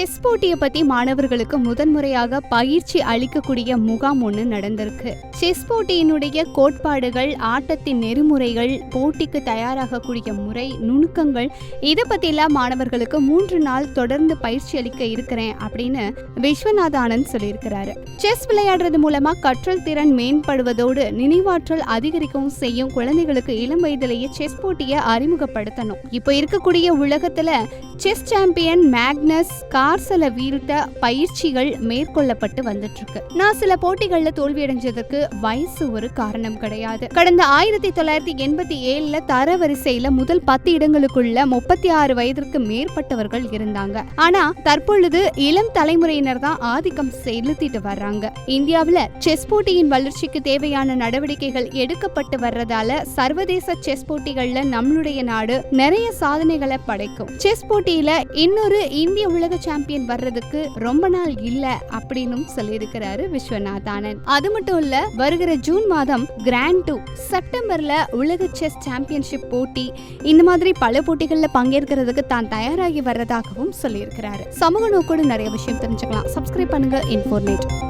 Chess போட்டியை பத்தி மாணவர்களுக்கு முதன்முறையாக பயிற்சி அளிக்கக்கூடிய முகாம் ஒன்று நடந்திருக்கு. செஸ் போட்டியினுடைய கோட்பாடுகள் ஆட்டத்தின் நெறிமுறைகள் போட்டிக்கு தயாராகக்கூடிய முறை நுணுக்கங்கள் இதை பத்தியெல்லாம் மாணவர்களுக்கு மூன்று நாள் தொடர்ந்து பயிற்சி அளிக்க இருக்கிறேன் அப்படின்னு விஸ்வநாத ஆனந்த் சொல்லியிருக்கிறாரு. செஸ் விளையாடுறது மூலமா கற்றல் திறன் மேம்படுவதோடு நினைவாற்றல் அதிகரிக்கவும் செய்யும் குழந்தைகளுக்கு இளம் வயதிலேயே செஸ் போட்டியை அறிமுகப்படுத்தணும். இப்போ இருக்கக்கூடிய உலகத்துல செஸ் சாம்பியன் மேக்னஸ் கார்சல வீழ்த்த பயிற்சிகள் மேற்கொள்ளப்பட்டு வந்துட்டு இருக்கு நான் சில போட்டிகள்ல தோல்வியடைஞ்சதற்கு வயசு ஒரு காரணம் கிடையாது. கடந்த ஆயிரத்தி தொள்ளாயிரத்தி எண்பத்தி ஏழுல தரவரிசையில முதல் பத்து இடங்களுக்குள்ள முப்பத்தி ஆறு வயதிற்கு மேற்பட்டவர்கள் இருந்தாங்க. ஆனா தற்பொழுது இளம் தலைமுறையினர் தான் ஆதிக்கம் செலுத்திட்டு வர்றாங்க. இந்தியாவில செஸ் போட்டியின் வளர்ச்சிக்கு தேவையான நடவடிக்கைகள் எடுக்கப்பட்டு வர்றதால சர்வதேச செஸ் போட்டிகள்ல நம்மளுடைய நாடு நிறைய சாதனைகளை படைக்கும். செஸ் போட்டியில இன்னொரு இந்திய உலக சாம்பியன் வர்றதுக்கு ரொம்ப நாள் இல்ல அப்படின்னும் சொல்லியிருக்கிறாரு விஸ்வநாத் ஆனந்த் அது மட்டும் இல்ல வருகிற ஜூன் மாதம் கிராண்ட் டூ செப்டம்பர்ல உலக செஸ் சாம்பியன்ஷிப் போட்டி இந்த மாதிரி பல போட்டிகள்ல பங்கேற்கிறதுக்கு தான் தயாராகி வர்றதாகவும் சொல்லியிருக்கிறாரு. சமூக நோக்கோடு நிறைய விஷயம் தெரிஞ்சுக்கலாம். சப்ஸ்கிரைப் பண்ணுங்க இன்ஃபோர்மேட்.